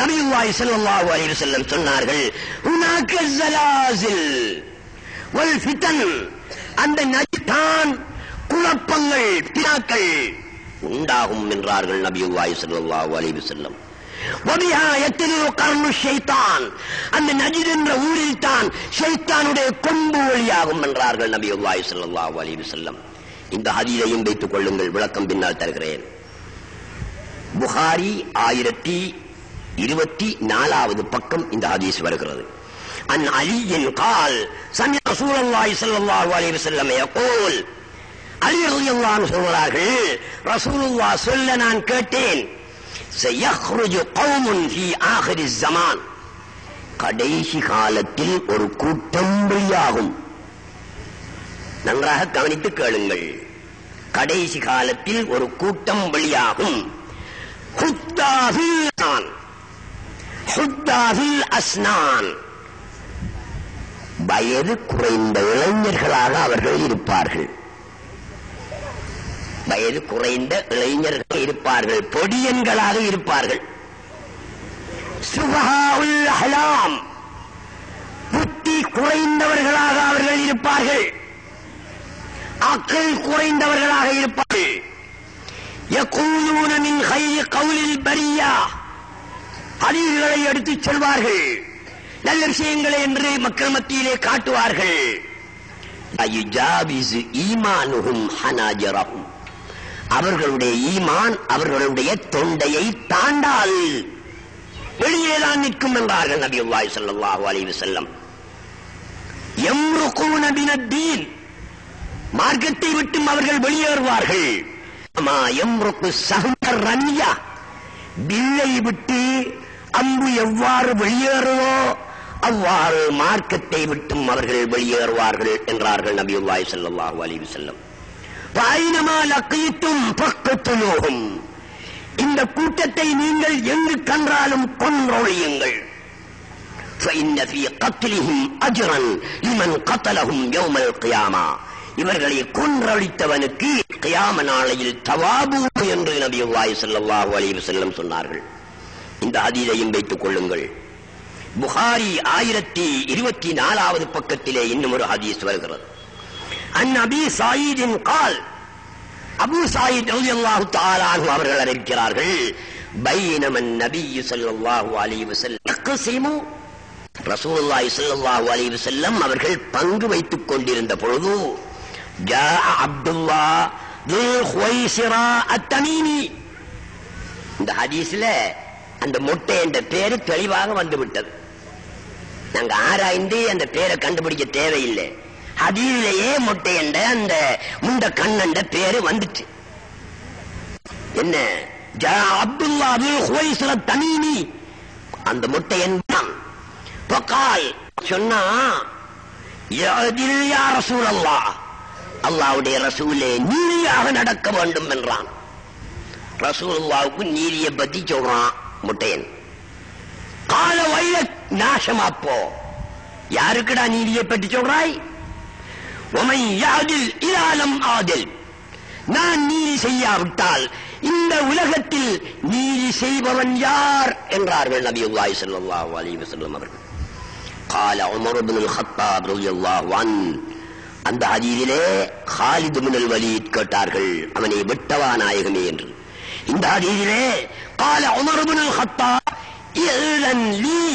நபியுல்லாய் ஸல்லல்லாஹு அலைஹி செல்லம் சொன்னார்கள் ஹுனாக ஸலாசில் வல் ஃபிதன். அந்த நஜ்தான் குழப்பங்கள் பினாக்கள் உண்டாகும் என்றார்கள் நபியுல்லாய் ஸல்லல்லாஹு அலைஹி செல்லம் ஷைத்தான். அந்த நஜித் என்ற ஊரில் தான் ஷைத்தானுடைய கொம்பு வழியாகும் என்றார்கள் நபியுல்லாஹி சல்லாஹூ அலைஹி செல்லம் இந்த ஹதீதையும் வைத்துக் கொள்ளுங்கள் விளக்கம் பின்னால் தருகிறேன். புகாரி ஆயிரத்தி இருபத்தி நாலாவது பக்கம் இந்த ஹதீஸ் வருகிறது. அன் அலியின் கால் சமய ரசூலுல்லாஹி ஸல்லல்லாஹு அலைஹி வஸல்லம் யகூல். அலி ரலியல்லாஹு சொல்வார்கள் சொல்கிறார்கள் ரசூலுல்லாஹ் சொல்ல நான் கேட்டேன் சயஹ்ருஜு கௌமுன் ஃபீ ஆகிரி ஸமான். கடைசி காலத்தில் ஒரு கூட்டம் வெளியாகும். நன்றாக கவனித்து கேளுங்கள். கடைசி காலத்தில் ஒரு கூட்டம் வெளியாகும். ஹுத்தாஃபில் நான் அஸ்னான். வயது குறைந்த இளைஞர்களாக அவர்கள் இருப்பார்கள். வயது குறைந்த இளைஞர்கள் இருப்பார்கள் பொடியன்களாக இருப்பார்கள். சுபஹாவுல் அஹலாம். புத்தி குறைந்தவர்களாக அவர்கள் இருப்பார்கள். அக்கள் குறைந்தவர்களாக இருப்பார்கள். யகூலூன மின் கை கவுலில் பரியா. அதிர்களை எடுத்துச் செல்வார்கள். நல்ல விஷயங்களை என்று மக்கள் மத்தியிலே காட்டுவார்கள். அவர்களுடைய ஈமான் அவர்களுடைய தொண்டையை தாண்டால் வெளியேதான் நிற்கும் என்றார்கள் நபி உல்லாய் அலைஹி வஸல்லம். யம்ருகூன பினத்தீன். மார்க்கத்தை விட்டும் அவர்கள் வெளியேறுவார்கள். அம்மா எம்ருக்கு சகுந்தர் ரன்யா வில்லை விட்டு அம்பு எவ்வாறு வெளியேறுவோ அவ்வாறு மார்க்கத்தை விட்டும் அவர்கள் வெளியேறுவார்கள் என்றார்கள் நபியுல்லாய் செல்லல்லாஹு அலிவு செல்லம் பக்கத்துலோகம். இந்த கூட்டத்தை நீங்கள் எங்கு கன்றாலும் கொன்றொழியுங்கள். இவர்களை கொன்றொழித்தவனுக்கு கியாம நாளையில் தவாபு என்று நபியுல்லாய் செல்லல்லாஹு அலிவு செல்லம் சொன்னார்கள். இந்த ஹதீஸையும் வைத்துக் கொள்ளுங்கள். புகாரி ஆயிரத்தி இருபத்தி நாலாவது பக்கத்திலே இன்னும் ஒரு ஹதீஸ் வருகிறது. அன் அபி சாயிதின் கால் அபு சாயித் ரவி அல்லாஹு அன்ஹு அவர்கள் அறிவிக்கிறார்கள் பைனமன் நபி ஸல்லல்லாஹு அலி வஸல்லம் யக்ஸிமு ரசூலுல்லாஹி ஸல்லல்லாஹு அலைஹி வஸல்லம் அவர்கள் பங்கு வைத்துக் கொண்டிருந்த பொழுது ஜா அப்துல்லா இந்த ஹதீஸ்ல அந்த முட்டை என்ற பேரு தெளிவாக வந்து விட்டது நாங்க ஆராய்ந்து அந்த பேரை கண்டுபிடிக்க தேவையில்லை. அதிலேயே முட்டை என்ற அந்த முண்ட கண்ணண்ட பேரு வந்துச்சு. என்ன? ஜா அப்துல்லா துல் ஹுவைசிரா அந்த முட்டை என்பான். பக்கால் சொன்னா ரசூல் அல்லா அல்லாவுடைய அல்லாஹ்வுடைய ரசூலே நீதியாக நடக்க வேண்டும் என்றான். ரசூலுல்லாவுக்கு நீதியை பத்தி சொல்றான். முட்டையன் கால வயல நாசமாப்போ யாருக்குடா நீதியை பற்றி சொல்றாய் உமை யாதில் இலாலம் ஆதில் நான் நீதி செய்யாவிட்டால் இந்த உலகத்தில் நீதி செய்பவன் யார் என்றார்கள் நபியுல்லாஹி ஸல்லல்லாஹு அலைஹி வஸல்லம் அவர்கள் قال عمر بن الخطاب رضي الله عنه அந்த ஹதீதிலே ஹாலித் பின் அல் வலீத் கேட்டார்கள் அவனை விட்டவா நாயகமே என்று இந்த ஹதீதிலே قال عمر بن الخطاب إذن لي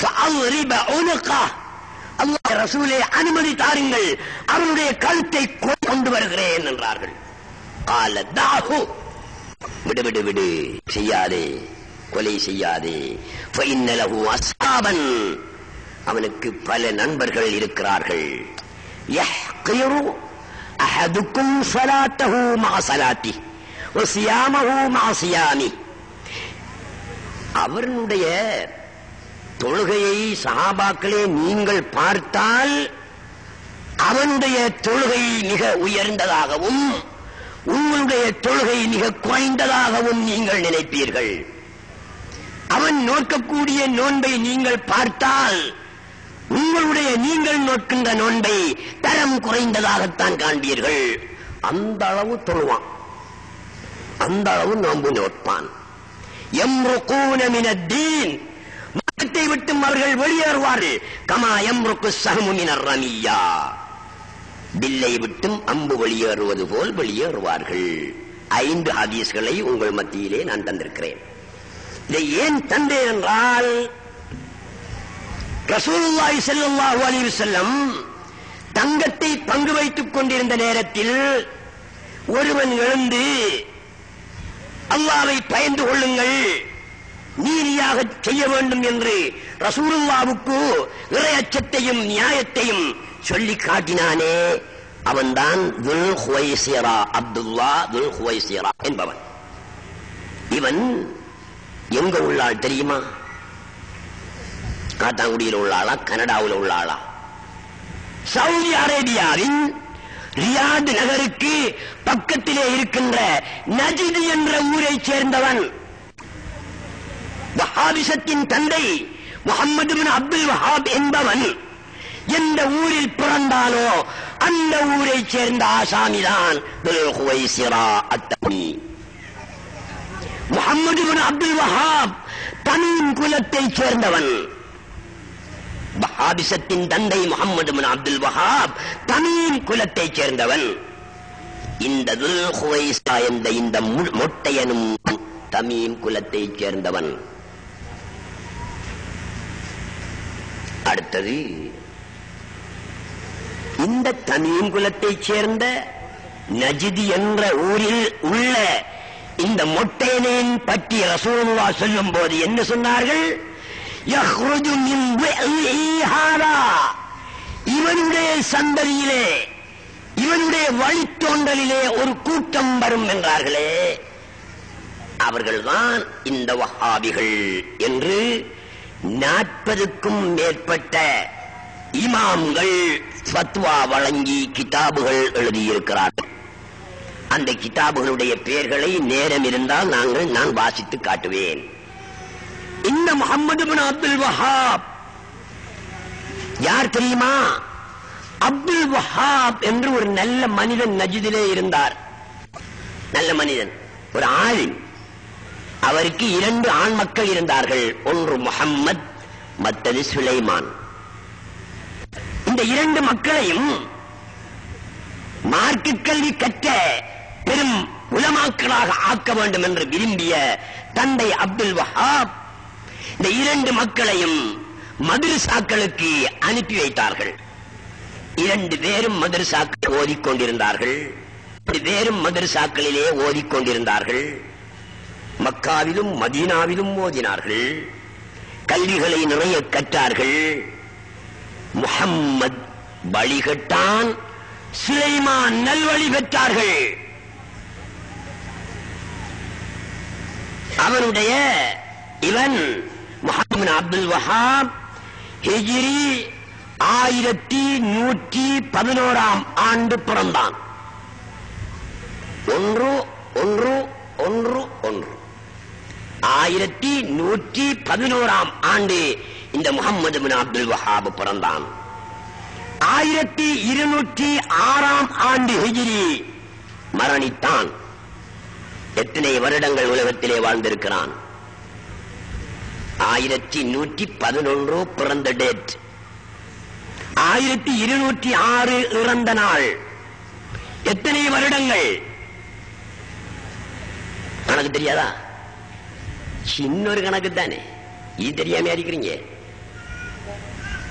فأضرب عنقه அல்லாஹ் ரசூலே அனுமதி தாருங்கள் அவனுடைய கழுத்தை கொண்டு வருகிறேன் என்றார்கள் قال دعه விடு விடு விடு செய்யாதே கொலை செய்யாதே فإن له أصحابا அவனுக்கு பல நண்பர்கள் இருக்கிறார்கள் يحقر أحدكم صلاته مع صلاته சியாமி அவருடைய தொழுகையை சகாபாக்களே நீங்கள் பார்த்தால் அவனுடைய தொழுகை மிக உயர்ந்ததாகவும் உங்களுடைய தொழுகை மிக குறைந்ததாகவும் நீங்கள் நினைப்பீர்கள். அவன் நோக்கக்கூடிய நோன்பை நீங்கள் பார்த்தால் உங்களுடைய நீங்கள் நோக்கின்ற நோன்பை தரம் குறைந்ததாகத்தான் காண்பீர்கள். அந்த அளவு தொழுவான். அந்த அளவு நோன்பு நோட்பான் எம்ருகூன மினத்தீன். மதத்தை விட்டும் அவர்கள் வெளியேறுவார்கள். கமா எம்ருக்கு சஹமுமினர் ரமியா வில்லை விட்டும் அம்பு வெளியேறுவது போல் வெளியேறுவார்கள். ஐந்து ஹதீஸ்களை உங்கள் மத்தியிலே நான் தந்திருக்கிறேன். இதை ஏன் தந்தேன் என்றால் ரசூலுல்லாஹி ஸல்லல்லாஹு அலைஹி வஸல்லம் தங்கத்தை பங்கு வைத்துக் கொண்டிருந்த நேரத்தில் ஒருவன் எழுந்து அல்லாவை பயந்து கொள்ளுங்கள். நீதியாக செய்ய வேண்டும் என்று ரசூலுல்லாவுக்கு இறையச்சத்தையும் நியாயத்தையும் சொல்லி காட்டினானே. அவன்தான் அப்துல்லா என்பவன். இவன் எங்க உள்ளாள் தெரியுமா? காத்தாங்குடியில் உள்ள ஆளா கனடாவில் உள்ள ஆளா? சவுதி அரேபியாவின் ரியாத் நகருக்கு பக்கத்திலே இருக்கின்ற நஜிது என்ற ஊரைச் சேர்ந்தவன். வஹாபிசத்தின் தந்தை முகமது பின் அப்துல் வஹாப் என்பவன். எந்த ஊரில் பிறந்தானோ அந்த ஊரைச் சேர்ந்த ஆசாமிதான் அத்தமி. முகமது பின் அப்துல் வஹாப் தனீம் குலத்தைச் சேர்ந்தவன். ஹாபிசத்தின் தந்தை முகமது அப்துல் வஹாப் தமீம் குலத்தைச் சேர்ந்தவன். இந்த துல்ஹுவைசா என்ற இந்த மொட்டையனும் தமீம் குலத்தைச் சேர்ந்தவன். அடுத்தது இந்த தமீம் குலத்தைச் சேர்ந்த நஜிதி என்ற ஊரில் உள்ள இந்த மொட்டையனின் பற்றி ரசூலுல்லா சொல்லும் போது என்ன சொன்னார்கள்? இவனுடைய சந்ததியிலே இவனுடைய வழித்தோன்றலிலே ஒரு கூட்டம் வரும் என்றார்களே அவர்கள்தான் இந்த வஹாபிகள் என்று நாற்பதுக்கும் மேற்பட்ட இமாம்கள் ஃபத்வா வழங்கி கிதாபுகள் எழுதியிருக்கிறார்கள் அந்த கிதாபுகளுடைய பெயர்களை நேரம் இருந்தால் நாங்கள் நான் வாசித்து காட்டுவேன் இந்த முகமது அப்துல் வஹாப். யார் தெரியுமா? அப்துல் வஹாப் என்று ஒரு நல்ல மனிதன் நஜிதிலே இருந்தார். நல்ல மனிதன் ஒரு ஆளின் அவருக்கு இரண்டு ஆண் மக்கள் இருந்தார்கள். ஒன்று முஹம்மத் மற்றது சுலைமான். இந்த இரண்டு மக்களையும் மார்க்கு கல்வி கற்ற பெரும் உலமாக்களாக ஆக்க வேண்டும் என்று விரும்பிய தந்தை அப்துல் வஹாப் இந்த இரண்டு மக்களையும் மதுரசாக்களுக்கு அனுப்பி வைத்தார்கள். இரண்டு பேரும் மதுரசாக்கள் ஓதிக்கொண்டிருந்தார்கள். வேறும் பேரும் மதரசாக்களிலே ஓதிக்கொண்டிருந்தார்கள். மக்காவிலும் மதீனாவிலும் ஓதினார்கள். கல்விகளை நிறைய கற்றார்கள். முஹம்மத் வழிகட்டான் சுலைமான் நல்வழி பெற்றார்கள். அவனுடைய இவன் முஹம்மது அப்துல் வஹாப் ஹிஜ்ரி ஆயிரத்தி நூற்றி பதினோராம் ஆண்டு பிறந்தான். ஒன்று ஒன்று ஒன்று ஒன்று. ஆயிரத்தி நூற்றி பதினோராம் ஆண்டு இந்த முகம்மது பின் அப்துல் வஹாப் பிறந்தான். ஆயிரத்தி இருநூற்றி ஆறாம் ஆண்டு ஹிஜ்ரி மரணித்தான். எத்தனை வருடங்கள் உலகத்திலே வாழ்ந்திருக்கிறான்? ஆயிரத்தி நூற்றி பதினொன்று பிறந்த டேட். ஆயிரத்தி இருநூற்றி ஆறு இறந்த நாள். எத்தனை வருடங்கள்? கணக்கு தெரியாதா? சின்ன ஒரு கணக்கு தானே இது தெரியாம இருக்கிறீங்க?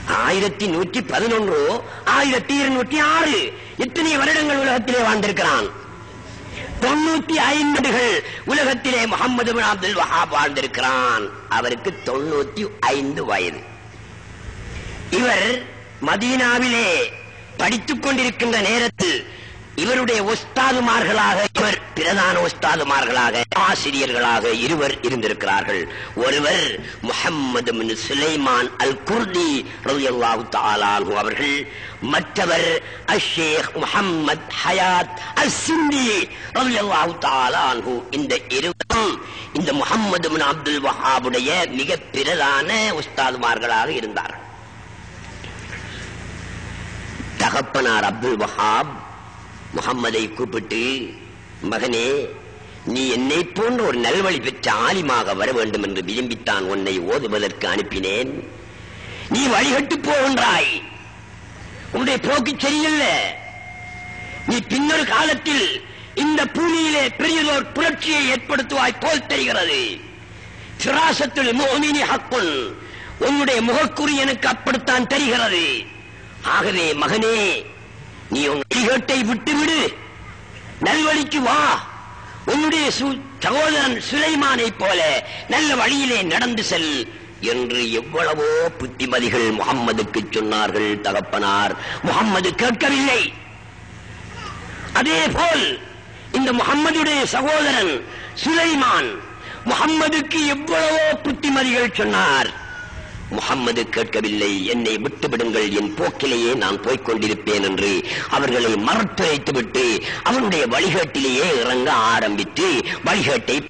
ஆயிரத்தி நூற்றி பதினொன்று ஆயிரத்தி இருநூற்றி ஆறு. எத்தனை வருடங்கள் உலகத்திலே வாழ்ந்திருக்கிறான்? தொண்ணூத்தி ஐந்துகள் உலகத்திலே முகமது பின் அப்துல் வஹாப் வாழ்ந்திருக்கிறான். அவருக்கு தொண்ணூத்தி ஐந்து வயது. இவர் மதீனாவிலே படித்துக் கொண்டிருக்கின்ற நேரத்தில் இவருடைய ஒஸ்தாதுமார்களாக இவர் பிரதான ஒஸ்தாதுமார்களாக ஆசிரியர்களாக இருவர் இருந்திருக்கிறார்கள். ஒருவர் முகம்மது சுலைமான் அல் குர்தி ரலியல்லாஹு தஆலா அவர்கள் மற்றவர் அஷேக் முஹம்மத் ஹயாத் அல் சிந்தி ரலியல்லாஹு தஆலா இந்த இருவரும் இந்த முகம்மது பின் அப்துல் வஹாபுடைய மிக பிரதான உஸ்தாதுமார்களாக இருந்தார்கள். தகப்பனார் அப்துல் வஹாப் முகம்மதை கூப்பிட்டு மகனே நீ என்னை போன்ற ஒரு நல்வழி பெற்ற ஆலிமாக வர வேண்டும் என்று விரும்பித்தான் உன்னை ஓதுவதற்கு அனுப்பினேன். நீ வழிகட்டு போகின்றாய் உன்னுடைய போக்கு சரியில்லை. நீ பின்னொரு காலத்தில் இந்த பூமியிலே பெரியதோர் புரட்சியை ஏற்படுத்துவாய் போல் தெரிகிறது. சிராசத்தில் மோமினி ஹக்குன். உன்னுடைய முகக்குறி எனக்கு அப்படித்தான் தெரிகிறது. ஆகவே மகனே நீ உன் வழிகேட்டை விட்டுவிடு. நல்வழிக்கு வா. உன்னுடைய சு- சகோதரன் சுலைமானை போல நல்ல வழியிலே நடந்து செல் என்று எவ்வளவோ புத்திமதிகள் முகம்மதுக்கு சொன்னார்கள் தகப்பனார். முகம்மது கேட்கவில்லை. அதே போல் இந்த முகம்மதுடைய சகோதரன் சுலைமான் முகம்மதுக்கு எவ்வளவோ புத்திமதிகள் சொன்னார். முகம்மது கேட்கவில்லை. என்னை விட்டுவிடுங்கள். என் போக்கிலேயே நான் போய்க் கொண்டிருப்பேன் என்று அவர்களை மறுத்துரைத்துவிட்டு அவனுடைய வழிகாட்டிலேயே இறங்க ஆரம்பித்து வழிகாட்டை